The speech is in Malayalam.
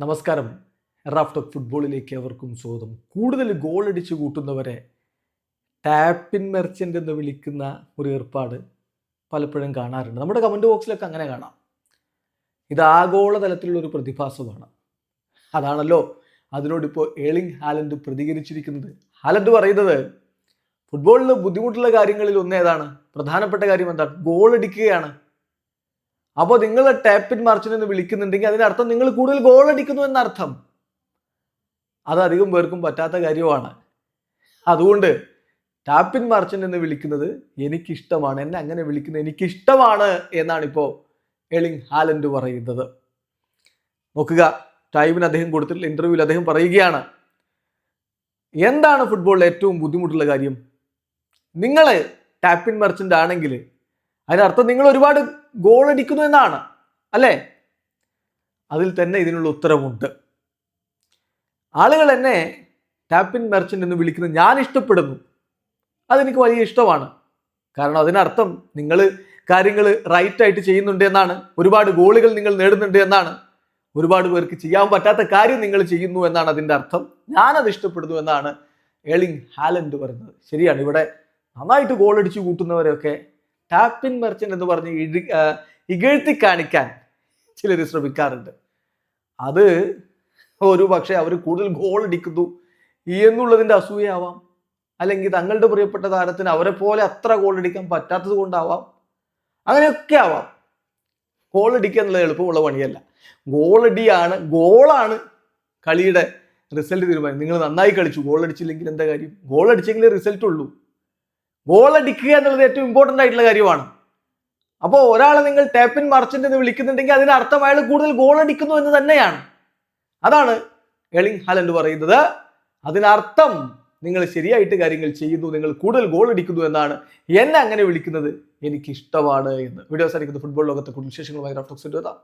നമസ്കാരം. റാഫ്റ്റോക്ക് ഫുട്ബോളിലേക്ക് അവർക്കും സ്വാഗതം. കൂടുതൽ ഗോൾ അടിച്ചു കൂട്ടുന്നവരെ ടാപ്പിൻ മെർച്ചന്റ് എന്ന് വിളിക്കുന്ന ഒരു ഏർപ്പാട് പലപ്പോഴും കാണാറുണ്ട്. നമ്മുടെ കമന്റ് ബോക്സിലൊക്കെ അങ്ങനെ കാണാം. ഇത് ആഗോളതലത്തിലുള്ള ഒരു പ്രതിഭാസമാണ്. അതാണല്ലോ അതിനോടിപ്പോൾ ഏളിംഗ് ഹാലൻഡ് പ്രതികരിച്ചിരിക്കുന്നത്. ഹാലൻഡ് പറയുന്നത് ഫുട്ബോളിൽ ബുദ്ധിമുട്ടുള്ള കാര്യങ്ങളിൽ ഒന്ന് ഏതാണ്? പ്രധാനപ്പെട്ട കാര്യം എന്താണ്? ഗോൾ അടിക്കുകയാണ്. അപ്പോൾ നിങ്ങൾ ടാപ്പിൻ മാർച്ചിൻ എന്ന് വിളിക്കുന്നുണ്ടെങ്കിൽ അതിനർത്ഥം നിങ്ങൾ കൂടുതൽ ഗോൾ അടിക്കുന്നു എന്നർത്ഥം. അത് അധികം പേർക്കും പറ്റാത്ത കാര്യമാണ്. അതുകൊണ്ട് ടാപ്പിൻ മറിച്ചൻ എന്ന് വിളിക്കുന്നത് എനിക്കിഷ്ടമാണ് എന്നെ അങ്ങനെ വിളിക്കുന്നത് എനിക്കിഷ്ടമാണ് എന്നാണ് ഇപ്പോൾ എളിങ് ഹാലൻഡ് പറയുന്നത്. നോക്കുക ടൈമിന് അദ്ദേഹം കൊടുത്തിട്ടുള്ള ഇന്റർവ്യൂവിൽ അദ്ദേഹം പറയുകയാണ് എന്താണ് ഫുട്ബോളിൽ ഏറ്റവും ബുദ്ധിമുട്ടുള്ള കാര്യം? നിങ്ങൾ ടാപ്പിൻ മെർച്ചന്റ് ആണെങ്കിൽ അതിനർത്ഥം നിങ്ങൾ ഒരുപാട് ഗോൾ അടിക്കുന്നു എന്നാണ് അല്ലേ? അതിൽ തന്നെ ഇതിനുള്ള ഉത്തരവുണ്ട്. ആളുകൾ എന്നെ ടാപ്പിൻ മെർച്ചന്റ് എന്ന് വിളിക്കുന്നത് ഞാൻ ഇഷ്ടപ്പെടുന്നു. അതെനിക്ക് വലിയ ഇഷ്ടമാണ്. കാരണം അതിനർത്ഥം നിങ്ങൾ കാര്യങ്ങൾ റൈറ്റായിട്ട് ചെയ്യുന്നുണ്ട് എന്നാണ്. ഒരുപാട് ഗോളുകൾ നിങ്ങൾ നേടുന്നുണ്ട് എന്നാണ്. ഒരുപാട് പേർക്ക് ചെയ്യാൻ പറ്റാത്ത കാര്യം നിങ്ങൾ ചെയ്യുന്നു എന്നാണ് അതിന്റെ അർത്ഥം. ഞാനത് ഇഷ്ടപ്പെടുന്നു എന്നാണ് എളിങ് ഹാലൻഡ് പറയുന്നത്. ശരിയാണ്. ഇവിടെ നന്നായിട്ട് ഗോൾ അടിച്ചു കൂട്ടുന്നവരെയൊക്കെ ടാപ്പിൻ മെർച്ചന്റ് എന്ന് പറഞ്ഞ് ഇഴു ഇകഴ്ത്തി കാണിക്കാൻ ചിലർ ശ്രമിക്കാറുണ്ട്. അത് ഒരു പക്ഷേ അവർ കൂടുതൽ ഗോൾ അടിക്കുന്നു എന്നുള്ളതിന്റെ അസൂയാവാം അല്ലെങ്കിൽ തങ്ങളുടെ പ്രിയപ്പെട്ട താരത്തിന് അവരെ പോലെ അത്ര ഗോൾ അടിക്കാൻ പറ്റാത്തത് കൊണ്ടാവാം. അങ്ങനെയൊക്കെ ആവാം. ഗോൾ അടിക്കുക എന്നുള്ളത് എളുപ്പമുള്ള പണിയല്ല. ഗോൾ അടിയാണ് ഗോളാണ് കളിയുടെ റിസൾട്ട് തീരുമാനം. നിങ്ങൾ നന്നായി കളിച്ചു ഗോൾ അടിച്ചില്ലെങ്കിൽ എന്താ കാര്യം? ഗോൾ അടിച്ചെങ്കിലേ റിസൾട്ട് ഉള്ളൂ ഗോൾ അടിക്കുക എന്നുള്ളത് ഏറ്റവും ഇമ്പോർട്ടന്റ് ആയിട്ടുള്ള കാര്യമാണ്. അപ്പോൾ ഒരാളെ നിങ്ങൾ ടാപ്പിൻ മർച്ചന്റ് എന്ന് വിളിക്കുന്നുണ്ടെങ്കിൽ അതിനർത്ഥം അയാൾ കൂടുതൽ ഗോൾ അടിക്കുന്നു എന്ന് തന്നെയാണ്. അതാണ് എളിങ് ഹാലൻഡ് പറയുന്നത്. അതിനർത്ഥം നിങ്ങൾ ശരിയായിട്ട് കാര്യങ്ങൾ ചെയ്യുന്നു നിങ്ങൾ കൂടുതൽ ഗോൾ അടിക്കുന്നു എന്നാണ് എന്നെ അങ്ങനെ വിളിക്കുന്നത് എനിക്ക് ഇഷ്ടമാണ് എന്ന്. വീഡിയോ സാധിക്കുന്നത് ഫുട്ബോൾ ലോകത്തെ കൂടുതൽ വിശേഷങ്ങളുമായി എത്താം